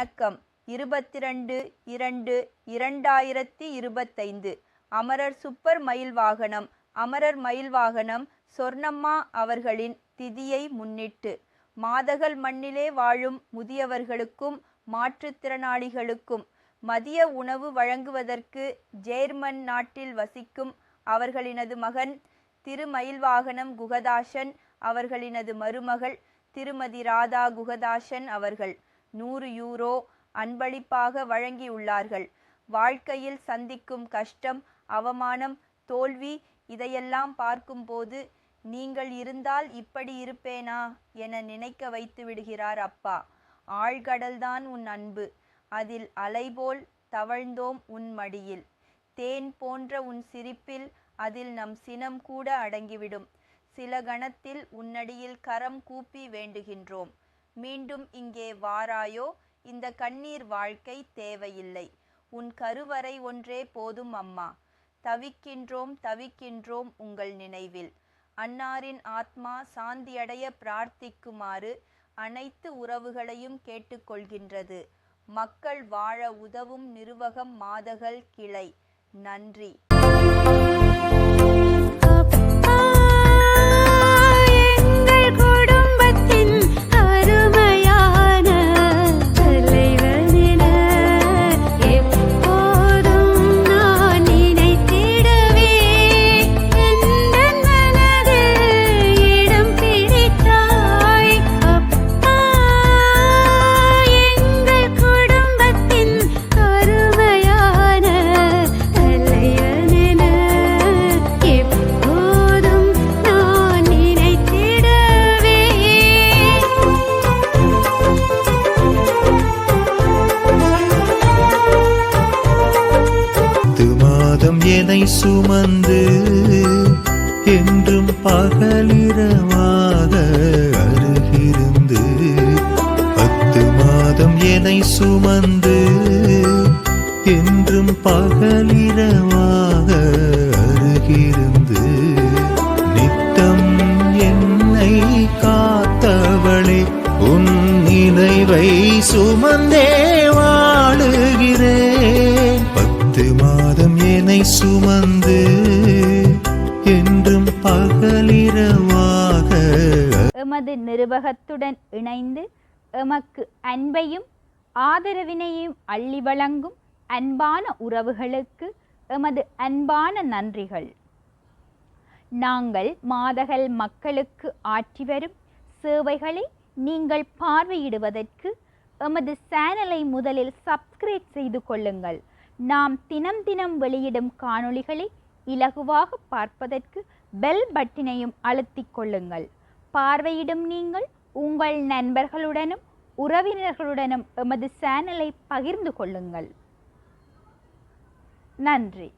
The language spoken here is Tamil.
வணக்கம். இருபத்தி ரெண்டு இரண்டு இரண்டாயிரத்தி இருபத்தைந்து. அமரர் சுப்பர் மயில் வாகனம். அமரர் மயில் வாகனம் சொர்ணம்மா அவர்களின் திதியை முன்னிட்டு. மாதகள் மண்ணிலே வாழும் முதியவர்களுக்கும் மாற்றுத்திறனாளிகளுக்கும் மதிய உணவு வழங்குவதற்கு ஜேர்மன் நாட்டில் வசிக்கும் அவர்களினது மகன் திருமயில்வாகனம் குகதாசன் அவர்களினது மருமகள் திருமதி ராதா குகதாசன் அவர்கள். நூறு யூரோ அன்பளிப்பாக வழங்கியுள்ளார்கள். வாழ்க்கையில் சந்திக்கும் கஷ்டம் அவமானம் தோல்வி இதையெல்லாம் பார்க்கும்போது நீங்கள் இருந்தால் இப்படி இருப்பேனா? என நினைக்க வைத்து விடுகிறார் அப்பா. ஆழ்கடல்தான் உன் அன்பு. அதில் அலைபோல் தவழ்ந்தோம் உன் மடியில். தேன் போன்ற உன் சிரிப்பில் அதில் நம் சினம் கூட அடங்கிவிடும். சில கணத்தில் உன்னடியில் கரம் கூப்பி வேண்டுகின்றோம். மீண்டும் இங்கே வாராயோ? இந்த கண்ணீர் வாழ்க்கை தேவையில்லை. உன் கருவறை ஒன்றே போதும் அம்மா. தவிக்கின்றோம் தவிக்கின்றோம் உங்கள் நினைவில். அன்னாரின் ஆத்மா சாந்தியடைய பிரார்த்திக்குமாறு அனைத்து உறவுகளையும் கேட்டுக்கொள்கின்றது. மக்கள் வாழ உதவும் நிர்வகம் மாதகள் கிளை. நன்றி. சுமந்து என்றும் பகலிரவாக அருகிருந்து பத்து மாதம் என்னை சுமந்து என்றும் பகலிரவாக அருகிருந்து நித்தம் என்னை காத்தவளே உன் நினைவை சுமந்தே. சுமந்து என்றும் பகலிரவாக. எமது நிருவகத்துடன் இணைந்து எமக்கு அன்பையும் ஆதரவினையும் அள்ளி வழங்கும் அன்பான உறவுகளுக்கு எமது அன்பான நன்றிகள். நாங்கள் மாதகள் மக்களுக்கு ஆற்றி வரும் சேவைகளை நீங்கள் பார்வையிடுவதற்கு எமது சேனலை முதலில் சப்ஸ்கிரைப் செய்து கொள்ளுங்கள். நாம் தினம் தினம் வெளியிடும் காணொளிகளை இலகுவாக பார்ப்பதற்கு பெல் பட்டினையும் அழுத்திக் கொள்ளுங்கள். பார்வையிடும் நீங்கள் உங்கள் நண்பர்களுடனும் உறவினர்களுடனும் எமது சேனலை பகிர்ந்து கொள்ளுங்கள். நன்றி.